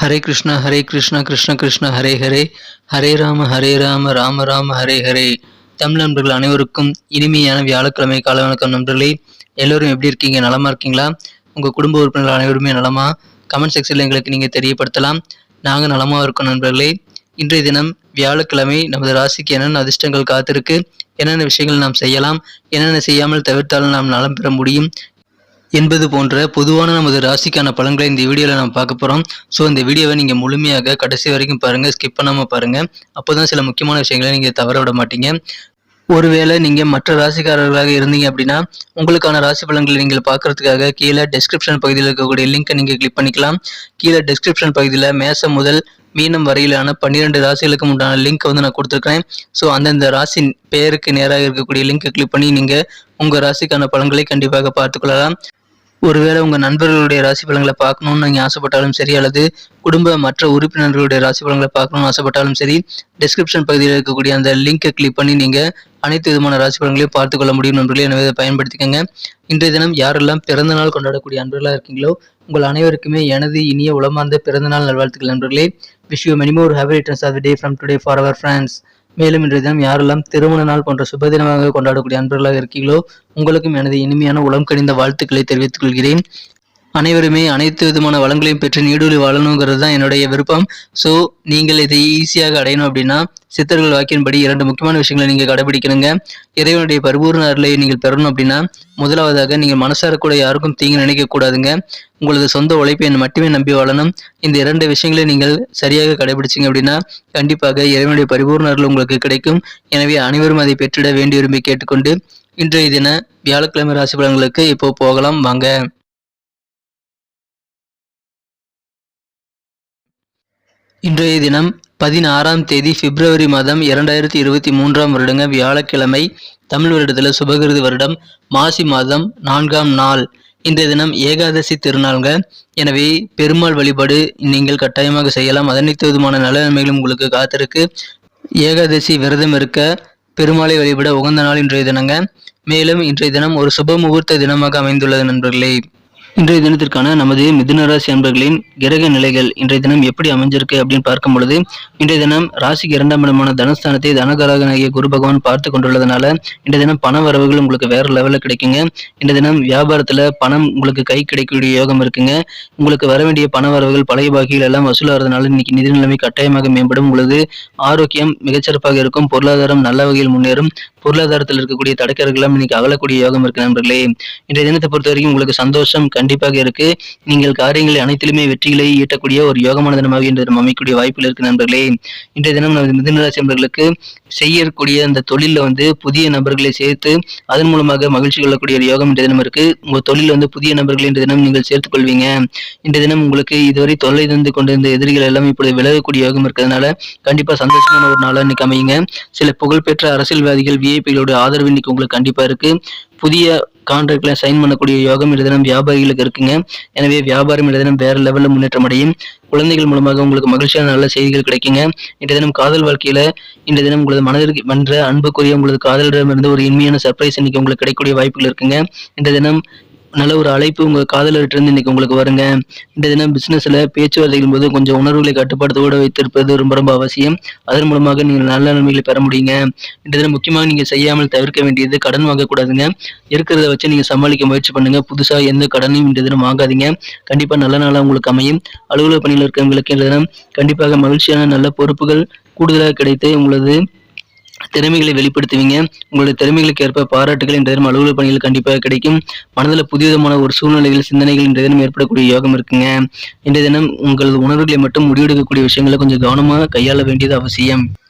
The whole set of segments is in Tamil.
ஹரே கிருஷ்ணா ஹரே கிருஷ்ணா கிருஷ்ண கிருஷ்ண ஹரே ஹரே. ஹரே ராம ஹரே ராம ராம ராம ஹரே ஹரே. தமிழ் நண்பர்கள் அனைவருக்கும் இனிமையான வியாழக்கிழமை கால வணக்கம் நண்பர்களே. எல்லோரும் எப்படி இருக்கீங்க? நலமா இருக்கீங்களா? உங்கள் குடும்ப உறுப்பினர்கள் அனைவருமே நலமா? கமெண்ட் செக்ஷனில் எங்களுக்கு நீங்கள் தெரியப்படுத்தலாம். நாங்கள் நலமா இருக்கோம் நண்பர்களே. இன்றைய தினம் வியாழக்கிழமை நமது ராசிக்கு என்னென்ன அதிர்ஷ்டங்கள் காத்திருக்கு என்னென்ன விஷயங்கள் நாம் செய்யலாம் என்னென்ன செய்யாமல் தவிர்த்தாலும் நாம் நலம் பெற முடியும் என்பது போன்ற பொதுவான நமது ராசிக்கான பலன்களை இந்த வீடியோவில் நம்ம பார்க்க போகிறோம் ஸோ இந்த வீடியோவை நீங்கள் முழுமையாக கடைசி வரைக்கும் பாருங்கள் ஸ்கிப் பண்ணாமல் பாருங்கள் அப்போ தான் சில முக்கியமான விஷயங்களை நீங்கள் தவற விட மாட்டீங்க. ஒருவேளை நீங்கள் மற்ற ராசிக்காரர்களாக இருந்தீங்க அப்படின்னா உங்களுக்கான ராசி பலன்களை நீங்கள் பார்க்கறதுக்காக கீழே டெஸ்கிரிப்ஷன் பகுதியில் இருக்கக்கூடிய லிங்கை நீங்கள் கிளிக் பண்ணிக்கலாம். கீழே டெஸ்கிரிப்ஷன் பகுதியில் மேசம் முதல் மீனம் வரையிலான பன்னிரெண்டு ராசிகளுக்கு உண்டான லிங்க் வந்து நான் கொடுத்துருக்கேன் ஸோ அந்தந்த ராசி பெயருக்கு நேராக இருக்கக்கூடிய லிங்க்கை கிளிக் பண்ணி நீங்கள் உங்கள் ராசிக்கான பலன்களை கண்டிப்பாக பார்த்துக்கொள்ளலாம் ஒருவேளை உங்கள் நண்பர்களுடைய ராசி பலன்களை பார்க்கணும்னு நீங்கள் ஆசைப்பட்டாலும் சரி அல்லது குடும்ப மற்ற உறுப்பினர்களுடைய ராசி பலன்களை பார்க்கணும்னு ஆசைப்பட்டாலும் சரி டிஸ்கிரிப்ஷன் பகுதியில் இருக்கக்கூடிய அந்த லிங்கை கிளிக் பண்ணி நீங்கள் அனைத்து விதமான ராசி பலன்களையும் பார்த்து கொள்ள முடியும் நண்பர்களே. எனவே இதை பயன்படுத்திக்கோங்க. இன்றைய தினம் யாரெல்லாம் பிறந்த நாள் கொண்டாடக்கூடிய அன்பர்களாக இருக்கீங்களோ உங்கள் அனைவருக்குமே எனது இனிய உளமார்ந்த பிறந்தநாள் நல்வாழ்த்துக்கள் நண்பர்களே. Wish you many more happy returns of day from today for our friends மேலும் இன்றைய தினம் யாரெல்லாம் திருமண நாள் போன்ற சுபதினமாக கொண்டாடக்கூடிய அன்பர்களாக இருக்கீங்களோ உங்களுக்கும் எனது இனிமையான உளம் கணிந்த வாழ்த்துக்களை தெரிவித்துக் கொள்கிறேன். அனைவருமே அனைத்து விதமான வளங்களையும் பெற்று நீடூழி வாழணுங்கிறது தான் என்னுடைய விருப்பம். ஸோ நீங்கள் இதை ஈஸியாக அடையணும் அப்படின்னா சித்தர்கள் வாக்கின்படி இரண்டு முக்கியமான விஷயங்களை நீங்கள் கடைபிடிக்கணுங்க. இறைவனுடைய பரிபூர்ண அருளை நீங்கள் பெறணும் அப்படின்னா முதலாவதாக நீங்கள் மனசார கூட யாருக்கும் தீங்கு நினைக்கக்கூடாதுங்க உங்களது சொந்த உழைப்பை மட்டுமே நம்பி வாழணும். இந்த இரண்டு விஷயங்களை நீங்கள் சரியாக கடைபிடிச்சிங்க அப்படின்னா கண்டிப்பாக இறைவனுடைய பரிபூர்ண அருள் உங்களுக்கு கிடைக்கும். எனவே அனைவரும் அதை பெற்றிட வேண்டி விரும்பி கேட்டுக்கொண்டு இன்றைய தின வியாழக்கிழமை ராசி பலன்களுக்கு இப்போ போகலாம். வாங்க. இன்றைய தினம் பதினாறாம் தேதி பிப்ரவரி மாதம் இரண்டாயிரத்தி இருபத்தி மூன்றாம் வருடங்க வியாழக்கிழமை தமிழ் வருடத்தில் சுபகிருதி வருடம் மாசி மாதம் நான்காம் நாள். இன்றைய தினம் ஏகாதசி திருநாள்ங்க. எனவே பெருமாள் வழிபாடு நீங்கள் கட்டாயமாக செய்யலாம். அனைத்து விதமான நல்ல நன்மைகளும் உங்களுக்கு காத்திருக்கு. ஏகாதசி விரதம் இருக்க பெருமாளை வழிபட உகந்த நாள் இன்றைய தினங்க. மேலும் இன்றைய தினம் ஒரு சுப முகூர்த்த தினமாக அமைந்துள்ளது நண்பர்களே. இன்றைய தினத்திற்கான நமது மிதுனராசி அன்பர்களின் கிரக நிலைகள் இன்றைய தினம் எப்படி அமைஞ்சிருக்கு அப்படின்னு பார்க்கும் பொழுது இன்றைய தினம் ராசிக்கு இரண்டாம் இடமான தனஸ்தானத்தை தனகராகனாகிய குரு பகவான் பார்த்து கொண்டுள்ளதுனால இன்றைய தினம் பண வரவுகள் உங்களுக்கு வேற லெவலில் கிடைக்குங்க. இன்றைய தினம் வியாபாரத்துல பணம் உங்களுக்கு கை கிடைக்கக்கூடிய யோகம் இருக்குங்க. உங்களுக்கு வர வேண்டிய பண வரவுகள் பழைய பாக்கிகள் எல்லாம் வசூலாகிறதுனால இன்னைக்கு நிதி நிலைமை கட்டாயமாக மேம்படும் உங்களது ஆரோக்கியம் மிகச்சிறப்பாக இருக்கும். பொருளாதாரம் நல்ல வகையில் முன்னேறும். பொருளாதாரத்தில் இருக்கக்கூடிய தடக்கர்கள் இன்னைக்கு அகலக்கூடிய யோகம் இருக்கு நண்பர்களே. இன்றைய தினத்தை பொறுத்த வரைக்கும் உங்களுக்கு சந்தோஷம் கண்டிப்பாக இருக்கு. நீங்கள் காரியங்களை அனைத்திலுமே வெற்றிகளை ஈட்டக்கூடிய ஒரு யோகமான தினமாக இன்று தினம் அமைக்கக்கூடிய வாய்ப்புகள் இருக்கு நண்பர்களே. இன்றைய தினம் நமது மிதனராசி நண்பர்களுக்கு செய்யக்கூடிய அந்த தொழிலில் வந்து புதிய நபர்களை சேர்த்து அதன் மூலமாக மகிழ்ச்சி கொள்ளக்கூடிய ஒரு யோகம் இன்றைய தினம் இருக்கு. உங்க தொழில் வந்து புதிய நபர்களை இன்றைய தினம் நீங்கள் சேர்த்துக் கொள்வீங்க. இன்றைய தினம் உங்களுக்கு இதுவரை தொல்லை தந்து கொண்டிருந்த எதிரிகள் எல்லாம் இப்பொழுது விலகக்கூடிய யோகம் இருக்கிறதுனால கண்டிப்பா சந்தோஷமான ஒரு நாளா இன்னைக்கு அமையுங்க. சில புகழ்பெற்ற அரசியல்வாதிகள் விஐபிகளோட ஆதரவு இன்னைக்கு உங்களுக்கு கண்டிப்பா இருக்கு. புதிய கான்ட்ராக்டில் சைன் பண்ணக்கூடிய யோகம் இந்த தினம் வியாபாரிகளுக்கு இருக்குங்க. எனவே வியாபாரம் இந்த தினம் வேற லெவலில் முன்னேற்றம் அடையும். குழந்தைகள் மூலமாக உங்களுக்கு மகிழ்ச்சியான நல்ல செய்திகள் கிடைக்குங்க. இன்றைய தினம் காதல் வாழ்க்கையில இந்த தினம் உங்களது மனதிற்கு வென்ற அன்புக்குரிய உங்களது காதலிடமிருந்து ஒரு இனிமையான சர்ப்ரைஸ் இன்னைக்கு உங்களுக்கு கிடைக்கக்கூடிய வாய்ப்புகள் இருக்குங்க. இந்த தினம் நல்ல ஒரு அழைப்பு உங்கள் காதலர்கிட்ட இருந்து இன்னைக்கு உங்களுக்கு வருங்க. இந்த தினம் பிஸ்னஸில் பேச்சுவார்த்தைகள் போது கொஞ்சம் உணர்வுகளை கட்டுப்பாடுத்தோடு வைத்திருப்பது ரொம்ப ரொம்ப அவசியம். அதன் மூலமாக நீங்கள் நல்ல நன்மைகளை பெற முடியுங்க. இந்த தினம் முக்கியமாக நீங்கள் செய்யாமல் தவிர்க்க வேண்டியது கடன் வாங்கக்கூடாதுங்க. இருக்கிறத வச்சு நீங்கள் சமாளிக்க முயற்சி பண்ணுங்க. புதுசாக எந்த கடனையும் இந்த தினம் வாங்காதீங்க. கண்டிப்பாக நல்ல நாளாக உங்களுக்கு அமையும். அலுவலக பணியில் இருக்கிறவங்களுக்கு இந்த தினம் கண்டிப்பாக மகிழ்ச்சியான நல்ல பொறுப்புகள் கூடுதலாக கிடைத்து உங்களது திறமைகளை வெளிப்படுத்துவீங்க. உங்களுடைய திறமைகளுக்கு ஏற்ப பாராட்டுகள் இன்றைய தினம் அலுவலக பணிகள் கண்டிப்பாக கிடைக்கும். மனதில் புதிய விதமான ஒரு சூழ்நிலைகள் சிந்தனைகள் இன்றைய தினம் ஏற்படக்கூடிய யோகம் இருக்குங்க. இன்றைய தினம் உங்களது உணர்வுகளை மட்டும் முடிவெடுக்கக்கூடிய விஷயங்களை கொஞ்சம் கவனமாக கையாள வேண்டியது அவசியம்.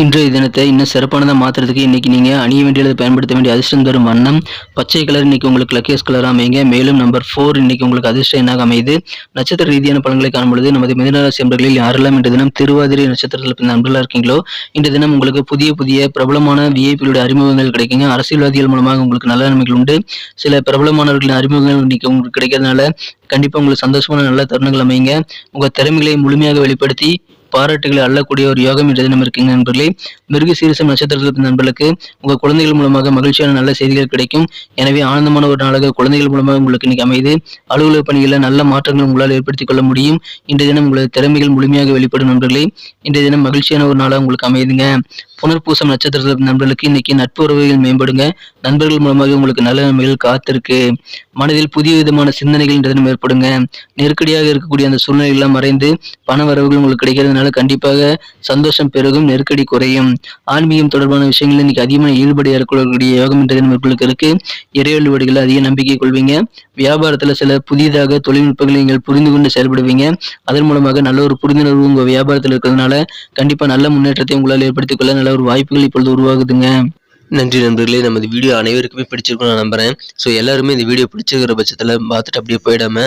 இன்றைய தினத்தை இன்னும் சிறப்பானதாக மாற்றுறதுக்கு இன்றைக்கி நீங்கள் அணிய வேண்டியதை பயன்படுத்த வேண்டிய அதிர்ஷ்டம் தரும் வண்ணம் பச்சை கலர் இன்றைக்கி உங்களுக்கு லக்கியஸ் கலர் அமைங்க மேலும் நம்பர் ஃபோர் இன்றைக்கி உங்களுக்கு அதிர்ஷ்டம் என்னாக அமையுது? நட்சத்திர ரீதியான பலன்களை காணும்பொழுது நமது மிதனராசி நண்பர்களில் யாரெல்லாம் இன்று தினம் திருவாதிரை நட்சத்திரத்தில் பிறந்த நண்பர்களாக இருக்கீங்களோ இன்று தினம் உங்களுக்கு புதிய புதிய பிரபலமான விஐபிகளுடைய அறிமுகங்கள் கிடைக்குங்க. அரசியல்வாதிகள் மூலமாக உங்களுக்கு நல்ல நன்மைகள் உண்டு. சில பிரபலமானவர்களின் அறிமுகங்கள் இன்னைக்கு உங்களுக்கு கிடைக்கிறதுனால கண்டிப்பாக உங்களுக்கு சந்தோஷமான நல்ல தருணங்கள் அமைங்க உங்கள் திறமைகளை முழுமையாக வெளிப்படுத்தி பாராட்டுகளை அள்ளக்கூடிய ஒரு யோகம் இன்றைய தினம் இருக்குங்க நண்பர்களே. மிருக சீரிசம் நட்சத்திரத்தில் நண்பர்களுக்கு உங்கள் குழந்தைகள் மூலமாக மகிழ்ச்சியான நல்ல செய்திகள் கிடைக்கும். எனவே ஆனந்தமான ஒரு நாளாக குழந்தைகள் மூலமாக உங்களுக்கு இன்னைக்கு அமைது. அலுவலக பணிகளில் நல்ல மாற்றங்கள் உங்களால் ஏற்படுத்திக் கொள்ள முடியும். இன்றைய தினம் உங்களது திறமைகள் முழுமையாக வெளிப்படும் நண்பர்களே. இன்றைய தினம் மகிழ்ச்சியான ஒரு நாளாக உங்களுக்கு அமையுதுங்க புனர்பூசம் நட்சத்திரத்தில் நண்பர்களுக்கு இன்னைக்கு நட்பு உறவுகள் மேம்படுங்க. நண்பர்கள் மூலமாக உங்களுக்கு நல்ல நன்மைகள் காத்திருக்கு. மனதில் புதிய விதமான சிந்தனைகள் தினம் ஏற்படுங்க. நெருக்கடியாக இருக்கக்கூடிய அந்த சூழ்நிலை எல்லாம் மறைந்து பண வரவுகள் உங்களுக்கு கிடைக்கிறது. அதனால கண்டிப்பாக சந்தோஷம் பெருகும் நெருக்கடி குறையும். ஆன்மீகம் தொடர்பான விஷயங்கள் இன்னைக்கு அதிகமாக ஈடுபாடு ஏற்படக்கூடிய யோகம் இன்றைய நம்மளுக்கு இருக்கு. இறைவழி வழிகளில் அதிக நம்பிக்கை கொள்வீங்க. வியாபாரத்துல சில புதிதாக தொழில்நுட்பங்களை நீங்கள் புரிந்து கொண்டு செயல்படுவீங்க. அதன் மூலமாக நல்ல ஒரு புரிந்துணர்வு உங்க வியாபாரத்தில் இருக்கிறதுனால கண்டிப்பா நல்ல முன்னேற்றத்தை உங்களால் ஏற்படுத்திக் கொள்ள நல்ல ஒரு வாய்ப்புகள் இப்பொழுது உருவாகுதுங்க. நன்றி நண்பர்களே. நமது வீடியோ அனைவருக்குமே பிடிச்சிருக்கும் நான் நம்புறேன். ஸோ எல்லாருமே இந்த வீடியோ பிடிச்சிருக்கிற பட்சத்தில் பார்த்துட்டு அப்படியே போயிடாம